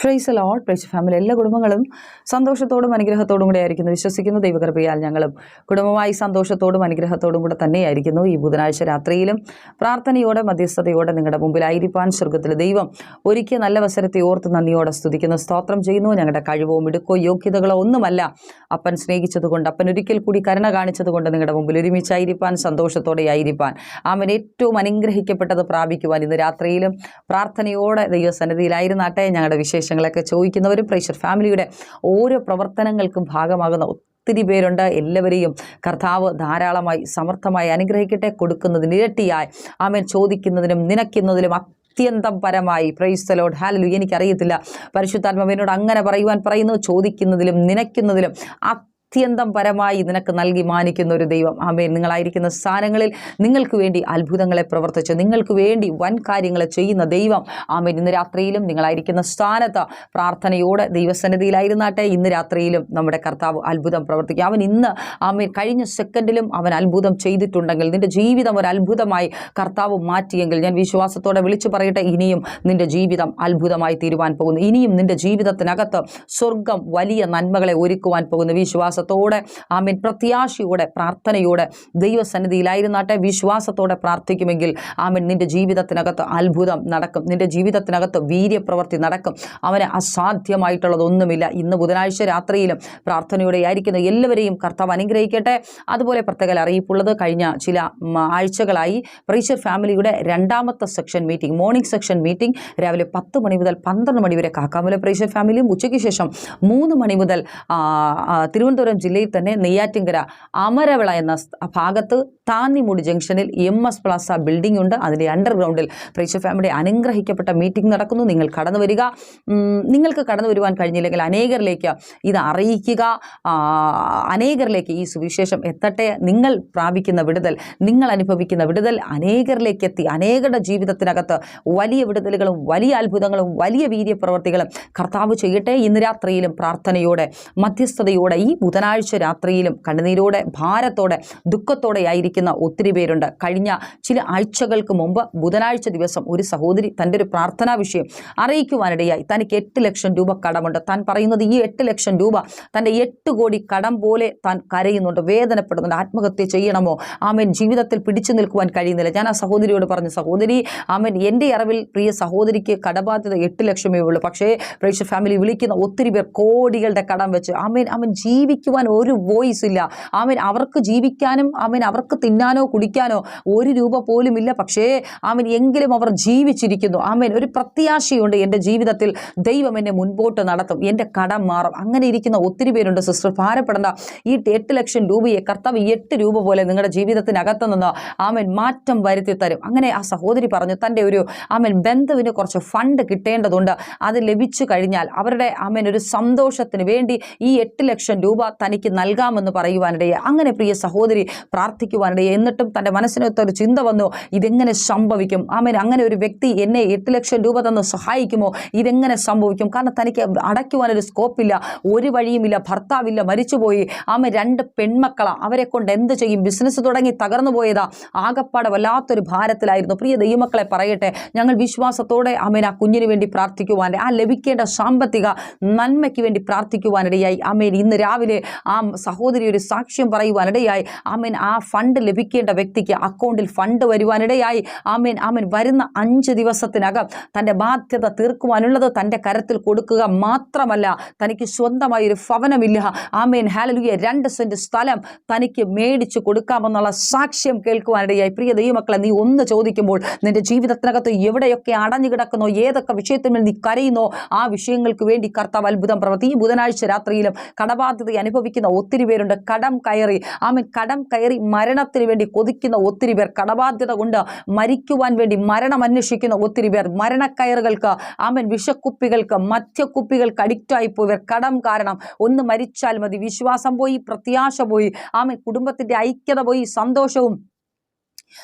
Fries load price family എല്ലാ കുടുംബങ്ങളും സന്തോഷത്തോടും അനുഗ്രഹത്തോടും കൂടെ ആയിരിക്കുന്നു. വിശ്വസിക്കുന്നു ദൈവകൃപയാൽ ഞങ്ങളും കുടുംബമായി സന്തോഷത്തോടും അനുഗ്രഹത്തോടും കൂടെ തന്നെയായിരിക്കുന്നു. ഈ ബുധനാഴ്ച രാത്രിയിലും പ്രാർത്ഥനയോടെ മധ്യസ്ഥതയോടെ നിങ്ങളുടെ മുമ്പിലായിരിക്കാൻ സ്വർഗത്തിലെ ദൈവം ഒരുക്കിയ നല്ല അവസരത്തെ ഓർത്ത് നന്ദിയോടെ സ്തുതിക്കുന്നു. സ്തോത്രം ചെയ്യുന്നു. ഞങ്ങളുടെ കഴിവോ മിടുക്കോ യോഗ്യതകളോ ഒന്നുമല്ല. അപ്പൻ സ്നേഹിച്ചതുകൊണ്ട് അപ്പൻ ഒരിക്കൽ കൂടി കരുണ കാണിച്ചതുകൊണ്ട് നിങ്ങളുടെ മുമ്പിൽ ഒരുമിച്ചായിരിക്കാൻ സന്തോഷത്തോടെ ആയിരിക്കാൻ അവൻ ഏറ്റവും അനുഗ്രഹിക്കപ്പെട്ടത് പ്രാപിക്കുവാൻ ഇന്ന് രാത്രിയിലും പ്രാർത്ഥനയോടെ ദൈവസന്നിധിയിലായിരുന്നാട്ടെ ഞങ്ങളുടെ വിശേഷങ്ങളൊക്കെ ചോദിക്കുന്നവരും പ്രേഷർ ഫാമിലിയുടെ ഓരോ പ്രവർത്തനങ്ങൾക്കും ഭാഗമാകുന്ന ഒത്തിരി പേരുണ്ട്. എല്ലാവരെയും കർത്താവ് ധാരാളമായി സമർത്ഥമായി അനുഗ്രഹിക്കട്ടെ കൊടുക്കുന്നതിന് ഇരട്ടിയായി. ആമേൻ. ചോദിക്കുന്നതിനും നിനയ്ക്കുന്നതിലും അത്യന്തം പരമായി. പ്രൈസ് തലോഡ് ഹാലലു എനിക്കറിയത്തില്ല. പരിശുദ്ധാത്മാവിനോട് അങ്ങനെ പറയുവാൻ പറയുന്നു. ചോദിക്കുന്നതിലും നിനയ്ക്കുന്നതിലും അത്യന്തം പരമായി നിനക്ക് നൽകി മാനിക്കുന്ന ഒരു ദൈവം. ആമേൻ. നിങ്ങളായിരിക്കുന്ന സ്ഥാനങ്ങളിൽ നിങ്ങൾക്ക് വേണ്ടി അത്ഭുതങ്ങളെ പ്രവർത്തിച്ച്. നിങ്ങൾക്ക് വേണ്ടി വൻ കാര്യങ്ങളെ ചെയ്യുന്ന ദൈവം. ആമേൻ. ഇന്ന് രാത്രിയിലും നിങ്ങളായിരിക്കുന്ന സ്ഥാനത്ത് പ്രാർത്ഥനയോടെ ദൈവസന്നിധിയിലായിരുന്നാട്ടെ. ഇന്ന് രാത്രിയിലും നമ്മുടെ കർത്താവ് അത്ഭുതം പ്രവർത്തിക്കും. അവൻ ഇന്ന് ആമേൻ കഴിഞ്ഞ സെക്കൻഡിലും അവൻ അത്ഭുതം ചെയ്തിട്ടുണ്ടെങ്കിൽ നിന്റെ ജീവിതം ഒരു അത്ഭുതമായി കർത്താവ് മാറ്റിയെങ്കിൽ ഞാൻ വിശ്വാസത്തോടെ വിളിച്ചു പറയട്ടെ ഇനിയും നിന്റെ ജീവിതം അത്ഭുതമായി തീരുവാൻ പോകുന്നു. ഇനിയും നിന്റെ ജീവിതത്തിനകത്ത് സ്വർഗം വലിയ നന്മകളെ ഒരുക്കുവാൻ പോകുന്നു. വിശ്വാസത്തോടെ ആമീൻ പ്രത്യാശയോടെ പ്രാർത്ഥനയോടെ ദൈവസന്നിധിയിലായിരുന്നാട്ടെ വിശ്വാസത്തോടെ പ്രാർത്ഥിക്കുമെങ്കിൽ ആമീൻ നിന്റെ ജീവിതത്തിനകത്ത് അത്ഭുതം നടക്കും. നിന്റെ ജീവിതത്തിനകത്ത് വീര്യപ്രവൃത്തി നടക്കും. അവന് അസാധ്യമായിട്ടുള്ളതൊന്നുമില്ല. ഇന്ന് ബുധനാഴ്ച രാത്രിയിലും പ്രാർത്ഥനയോടെ ആയിരിക്കുന്ന എല്ലാവരെയും കർത്താവ് അനുഗ്രഹിക്കട്ടെ. അതുപോലെ പ്രത്യേക അറിയിപ്പുള്ളത് കഴിഞ്ഞ ചില ആഴ്ചകളായി പ്രീച്ചർ ഫാമിലിയുടെ രണ്ടാമത്തെ section meeting morning section meeting രാവിലെ പത്ത് മണി മുതൽ പന്ത്രണ്ട് മണി വരെ കാക്കാമല പ്രീച്ചർ ഫാമിലിയും ഉച്ചയ്ക്ക് ശേഷം മൂന്ന് മണി മുതൽ ആ, തിരുവനന്തപുരം ജില്ലയിൽ തന്നെ നെയ്യാറ്റിങ്കര അമരവിള എന്ന ഭാഗത്ത് താന്നിമൂടി ജംഗ്ഷനിൽ എം എസ് പ്ലാസ ബിൽഡിംഗ് ഉണ്ട്. അതിന്റെ അണ്ടർഗ്രൗണ്ടിൽ പ്രേക്ഷ ഫാമിലി അനുഗ്രഹിക്കപ്പെട്ട മീറ്റിംഗ് നടക്കുന്നു. നിങ്ങൾ കടന്നു വരിക. നിങ്ങൾക്ക് കടന്നു വരുവാൻ കഴിഞ്ഞില്ലെങ്കിൽ അനേകരിലേക്ക് ഇത് അറിയിക്കുക. അനേകരിലേക്ക് ഈ സുവിശേഷം എത്തട്ടെ. നിങ്ങൾ പ്രാപിക്കുന്ന വിടുതൽ നിങ്ങൾ അനുഭവിക്കുന്ന വിടുതൽ അനേകരിലേക്ക് എത്തി. അനേകരുടെ ജീവിതത്തിനകത്ത് വലിയ വിടുതലുകളും വലിയ അത്ഭുതങ്ങളും വലിയ വീര്യപ്രവർത്തികളും കർത്താവ് ചെയ്യട്ടെ. ഇന്ന് രാത്രിയിലും പ്രാർത്ഥനയോടെ മധ്യസ്ഥതയോടെ ഈ ബുധനാഴ്ച രാത്രിയിലും കണ്ണുനീരോടെ ഭാരത്തോടെ ദുഃഖത്തോടെ ആയിരിക്കുന്ന ഒത്തിരി പേരുണ്ട്. കഴിഞ്ഞ ചില ആഴ്ചകൾക്ക് മുമ്പ് ബുധനാഴ്ച ദിവസം ഒരു സഹോദരി തന്റെ ഒരു പ്രാർത്ഥനാ വിഷയം അറിയിക്കുവാനിടയായി. തനിക്ക് എട്ട് ലക്ഷം രൂപ കടമുണ്ട്. താൻ പറയുന്നത് ഈ എട്ട് ലക്ഷം രൂപ തന്റെ എട്ട് കോടി കടം പോലെ താൻ കരയുന്നുണ്ട് വേദനപ്പെടുന്നുണ്ട്. ആത്മഹത്യ ചെയ്യണമോ? ആമേൻ. ജീവിതത്തിൽ പിടിച്ചു നിൽക്കുവാൻ കഴിയുന്നില്ല. ഞാൻ ആ സഹോദരിയോട് പറഞ്ഞു സഹോദരി ആമേൻ. എന്റെ അറിവിൽ പ്രിയ സഹോദരിക്ക് കടബാധ്യത എട്ട് ലക്ഷമേ ഉള്ളൂ. പക്ഷേ പ്രേക്ഷ ഫാമിലി വിളിക്കുന്ന ഒത്തിരി പേർ കോടികളുടെ കടം വെച്ച് ആമേൻ അവൻ ജീവിക്കുവാൻ ഒരു വോയിസ് ഇല്ല. ആമേൻ അവർക്ക് ജീവിക്കാനും ആമേൻ അവർക്ക് തിന്നാനോ കുടിക്കാനോ ഒരു രൂപ പോലും ഇല്ല. പക്ഷേ ആമേൻ എങ്കിലും അവർ ജീവിച്ചിരിക്കുന്നു. ആമേൻ ഒരു പ്രത്യാശയുണ്ട് എന്റെ ജീവിതത്തിൽ. ദൈവം എന്നെ മുൻപോട്ട് നടത്തും. എന്റെ കടം മാറും. അങ്ങനെ ഇരിക്കുന്ന ഒത്തിരി പേരുണ്ട് സിസ്റ്റർ ഭാരപ്പെടേണ്ട. ഈ എട്ട് ലക്ഷം രൂപയെ കർത്താവ് എട്ട് രൂപ പോലെ നിങ്ങളുടെ ജീവിതത്തിനകത്ത് നിന്ന് ആമേൻ മാറ്റം വരുത്തി തരും. അങ്ങനെ ആ സഹോദരി പറഞ്ഞു തന്റെ ഒരു ആമേൻ ബന്ധുവിന് കുറച്ച് ഫണ്ട് കിട്ടേണ്ടതുണ്ട്. അത് ലഭിച്ചു കഴിഞ്ഞാൽ അവരുടെ ആമേൻ ഒരു സന്തോഷത്തിന് വേണ്ടി ഈ എട്ട് ലക്ഷം രൂപ തനിക്ക് നൽകാമെന്ന് പറയുവാനിടയെ. അങ്ങനെ പ്രിയ സഹോദരി പ്രാർത്ഥിക്കുവാനിടയെ. എന്നിട്ടും തന്റെ മനസ്സിനൊത്തൊരു ചിന്ത വന്നു ഇതെങ്ങനെ സംഭവിക്കും? ആമേൻ അങ്ങനെ ഒരു വ്യക്തി എന്നെ എട്ട് ലക്ഷം രൂപ തന്ന് സഹായിക്കുമോ? ഇതെങ്ങനെ സംഭവിക്കും? കാരണം തനിക്ക് അടയ്ക്കുവാനൊരു സ്കോപ്പില്ല ഒരു വഴിയുമില്ല ഭർത്താവില്ല മരിച്ചുപോയി. ആമ രണ്ട് പെൺമക്കളാണ് അവരെ കൊണ്ട് എന്ത് ചെയ്യും? ബിസിനസ് തുടങ്ങി തകർന്നു പോയതാ. ആകപ്പാടെ വല്ലാത്തൊരു ഭാരത്തിലായിരുന്നു. പ്രിയ ദൈവമക്കളെ പറയട്ടെ ഞങ്ങൾ വിശ്വാസത്തോടെ അമേൻ ആ കുഞ്ഞിന് വേണ്ടി പ്രാർത്ഥിക്കുവാൻ ആ ലഭിക്കേണ്ട സാമ്പത്തിക നന്മയ്ക്ക് വേണ്ടി പ്രാർത്ഥിക്കുവാനിടയായി. അമേൻ ഇന്ന് രാവിലെ ആ സഹോദരി ഒരു സാക്ഷ്യം പറയുവാനിടയായി. ആമേൻ ആ ഫണ്ട് ലഭിക്കേണ്ട വ്യക്തിക്ക് അക്കൗണ്ടിൽ ഫണ്ട് വരുവാനിടയായി. ആമേൻ ആമേൻ വരുന്ന അഞ്ച് ദിവസത്തിനകം തന്റെ ബാധ്യത തീർക്കുവാനുള്ളത് തന്റെ കരത്തിൽ കൊടുക്കുക മാത്രമല്ല തനിക്ക് സ്വന്തമായി ഒരു ഭവനമില്ല. ആമേൻ ഹാലലുയ രണ്ട് സെന്റ് സ്ഥലം തനിക്ക് മേടിച്ചു കൊടുക്കാമെന്നുള്ള സാക്ഷ്യം കേൾക്കുവാനിടയായി. പ്രിയ ദൈവമക്കളെ നീ ഒന്ന് ചോദിക്കുമ്പോൾ നിന്റെ ജീവിതത്തിനകത്ത് എവിടെയൊക്കെ അടഞ്ഞു കിടക്കുന്നോ ഏതൊക്കെ വിഷയത്തിന്മേൽ നീ കരയുന്നോ ആ വിഷയങ്ങൾക്ക് വേണ്ടി കർത്താവ് അത്ഭുതം പ്രവർത്തി. ഈ ബുധനാഴ്ച രാത്രിയിലും കടബാധ്യത അനുഭവിക്കുന്ന ഒത്തിരി പേരുണ്ട്. കടം കയറി ആമൻ കടം കയറി മരണത്തിന് വേണ്ടി കൊതിക്കുന്ന ഒത്തിരി പേർ കടബാധ്യത കൊണ്ട് മരിക്കുവാൻ വേണ്ടി മരണം അന്വേഷിക്കുന്ന ഒത്തിരി പേർ മരണക്കയറുകൾക്ക് ആമൻ വിഷക്കുപ്പികൾക്ക് മദ്യക്കുപ്പികൾക്ക് അഡിക്റ്റായി പോയവർ കടം കാരണം ഒന്ന് മരിച്ചാൽ മതി. വിശ്വാസം പോയി പ്രത്യാശ പോയി ആമൻ കുടുംബത്തിന്റെ ഐക്യത പോയി സന്തോഷവും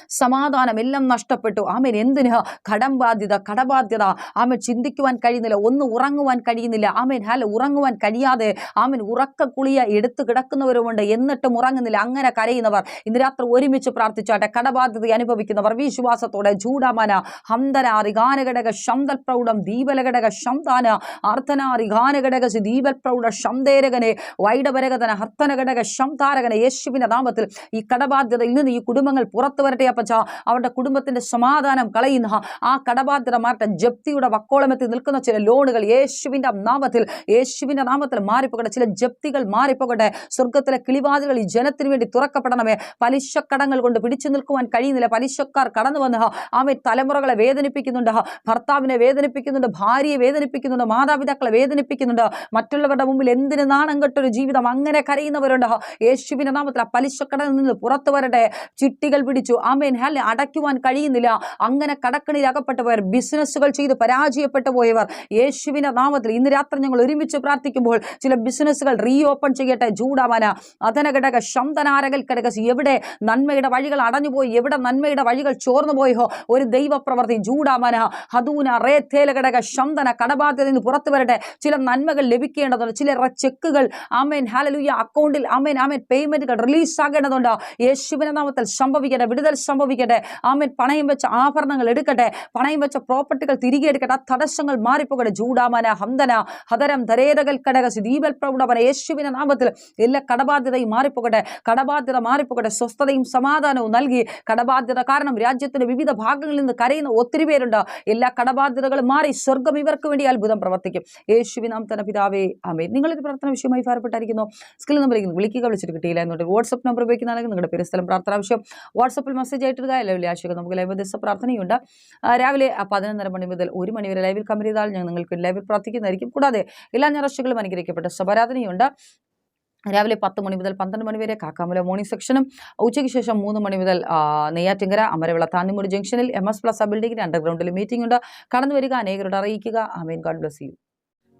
സമാധാനം എല്ലാം നഷ്ടപ്പെട്ടു. ആമേൻ. എന്തിന്? കടം ബാധ്യത കടബാധ്യത. ആമേൻ. ചിന്തിക്കുവാൻ കഴിയുന്നില്ല. ഒന്ന് ഉറങ്ങുവാൻ കഴിയുന്നില്ല. ആമേൻ. ഹല ഉറങ്ങുവാൻ കഴിയാതെ ആമേൻ ഉറക്കക്കുളിയ എടുത്തു കിടക്കുന്നവരുമുണ്ട്. എന്നിട്ടും ഉറങ്ങുന്നില്ല. അങ്ങനെ കരയുന്നവർ ഇന്ന് രാത്രി ഒരുമിച്ച് പ്രാർത്ഥിച്ചാട്ടെ. കടബാധ്യത അനുഭവിക്കുന്നവർ വിശ്വാസത്തോടെ ചൂടാമന ഹന്തന റിഗാനഘടക ശന്തൽ പ്രൗഢം ദീപലഘടക ശംതാന അർത്ഥന റിഗാനഘടക ദീപൽ പ്രൗഢ ശംതേരകനെ വൈഡപരകതന ഹർത്തനഘടക ശംതാരകനെ യേശുവിന്റെ നാമത്തിൽ ഈ കടബാധ്യതയിൽ നിന്ന് ഈ കുടുംബങ്ങൾ പുറത്തു വരട്ടെ അപ്പച്ച അവരുടെ കുടുംബത്തിന്റെ സമാധാനം കളയുന്ന ആ കടബാധ്യത മാറ്റം ജപ്തിയുടെ വക്കോളമെത്തി നിൽക്കുന്ന ചില ലോണുകൾ യേശുവിന്റെ നാമത്തിൽ യേശുവിന്റെ നാമത്തിൽ മാറിപ്പോകട്ടെ ചില ജപ്തികൾ മാറിപ്പോകട്ടെ സ്വർഗത്തിലെ കിളിവാതിലുകൾ ഈ ജനത്തിന് വേണ്ടി തുറക്കപ്പെടണമേ. പലിശക്കടങ്ങൾ കൊണ്ട് പിടിച്ചു നിൽക്കുവാൻ കഴിയുന്നില്ല. പലിശക്കാർ കടന്നു വന്ന് ആമെ തലമുറകളെ വേദനിപ്പിക്കുന്നുണ്ട് ഭർത്താവിനെ വേദനിപ്പിക്കുന്നുണ്ട് ഭാര്യയെ വേദനിപ്പിക്കുന്നുണ്ട് മാതാപിതാക്കളെ വേദനിപ്പിക്കുന്നുണ്ട് മറ്റുള്ളവരുടെ മുമ്പിൽ എന്തിന് നാണം കെട്ടൊരു ജീവിതം അങ്ങനെ കരയുന്നവരുണ്ട് യേശുവിന്റെ നാമത്തിൽ ആ പലിശക്കടയിൽ നിന്ന് പുറത്തു വരട്ടെ. ചിട്ടികൾ പിടിച്ചു ആമേൻ ഹല്ലെ അടയ്ക്കുവാൻ കഴിയുന്നില്ല. അങ്ങനെ കടക്കണിയിൽ അകപ്പെട്ടവർ ബിസിനസ്സുകൾ ചെയ്ത് പരാജയപ്പെട്ടു പോയവർ യേശുവിന്റെ നാമത്തിൽ ഇന്ന് രാത്രി ഞങ്ങൾ ഒരുമിച്ച് പ്രാർത്ഥിക്കുമ്പോൾ ചില ബിസിനസ്സുകൾ റീ ഓപ്പൺ ചെയ്യട്ടെ. ചൂടാമന അതനഘടക ശംതനാരകൽ കിടക എവിടെ നന്മയുടെ വഴികൾ അടഞ്ഞുപോയി? എവിടെ നന്മയുടെ വഴികൾ ചോർന്നു പോയോ ഒരു ദൈവപ്രവർത്തി ചൂടാമന ഹദൂന റേത്തേല കിടക ശംതന കടബാധ്യത നിന്ന് പുറത്തു വരട്ടെ. ചില നന്മകൾ ലഭിക്കേണ്ടതുണ്ട്. ചില ചെക്കുകൾ. ആമേൻ. ഹാലലുയ അക്കൗണ്ടിൽ ആമേൻ ആമേൻ. പേയ്മെന്റുകൾ റിലീസ് ആകേണ്ടതുണ്ട്. യേശുവിന്റെ നാമത്തിൽ സംഭവിക്കട്ടെ വിടുതൽ സംഭവിക്കട്ടെ. ആമേൻ. പണയം വെച്ച ആഭരണങ്ങൾ എടുക്കട്ടെ. പണയം വെച്ച പ്രോപ്പർട്ടികൾ തിരികെ എടുക്കട്ടെ. ആ തടസ്സങ്ങൾ മാറിപ്പോകട്ടെ. ജൂഡാമന ഹന്തന ഹതരം ധരേരകൽ കടകസി ദീപൽ പ്രൗഢമന യേശുവിന്റെ നാമത്തിൽ എല്ലാ കടബാധ്യതയും മാറിപ്പോകട്ടെ. കടബാധ്യത മാറിപ്പോകട്ടെ. സ്വസ്ഥതയും സമാധാനവും നൽകി കടബാധ്യത കാരണം രാജ്യത്തിന്റെ വിവിധ ഭാഗങ്ങളിൽ നിന്ന് കരയുന്ന ഒത്തിരി പേരുണ്ട്. എല്ലാ കടബാധ്യതകളും മാറി സ്വർഗം ഇവർക്ക് വേണ്ടി അത്ഭുതം പ്രവർത്തിക്കും. യേശുവി നാം തന്നെ പിതാവേ ആമേ നിങ്ങളൊരു പ്രാർത്ഥന വിഷയമായി ഭാരപ്പെട്ടായിരിക്കുന്നു. സ്കിൽ നമ്പറിലേക്ക് വിളിക്കുക വിളിച്ചിട്ട് കിട്ടിയില്ല എന്നുണ്ട് വാട്സപ്പ് നമ്പർ ഉപയോഗിക്കുന്നതാണെങ്കിൽ നിങ്ങളുടെ പേര് സ്ഥലം പ്രാർത്ഥന ആവശ്യം വാട്സപ്പിൽ മെസ്സേജ് ആയിട്ട് ലൈവിലെ ആശയം നമുക്ക് ലൈവ് ദിവസ പ്രാർത്ഥനയുണ്ട്. രാവിലെ പതിനൊന്നര മണി മുതൽ ഒരു മണി വരെ ലൈവിൽ കമ്പനി ചെയ്താൽ ഞങ്ങൾ നിങ്ങൾക്ക് ലൈവിൽ പ്രാർത്ഥിക്കുന്നതായിരിക്കും. കൂടാതെ എല്ലാ ഞായറാഴ്ചകളും അനുഗ്രഹിക്കപ്പെട്ട സഭാരാധനയുണ്ട് രാവിലെ പത്ത് മണി മുതൽ പന്ത്രണ്ട് മണി വരെ കാക്കാമല മോർണിംഗ് സെക്ഷനും ഉച്ചയ്ക്ക് ശേഷം മൂന്ന് മണി മുതൽ നെയ്യാറ്റിങ്കര അമരവിള താന്നിമൂട് ജംഗ്ഷനിൽ എം എസ് പ്ലസ് ബിൽഡിംഗിന്റെ അണ്ടർഗ്രൗണ്ടിൽ മീറ്റിംഗ് ഉണ്ട്. കടന്നു വരിക അനേകരോട് അറിയിക്കുക. ആമേൻ. God bless you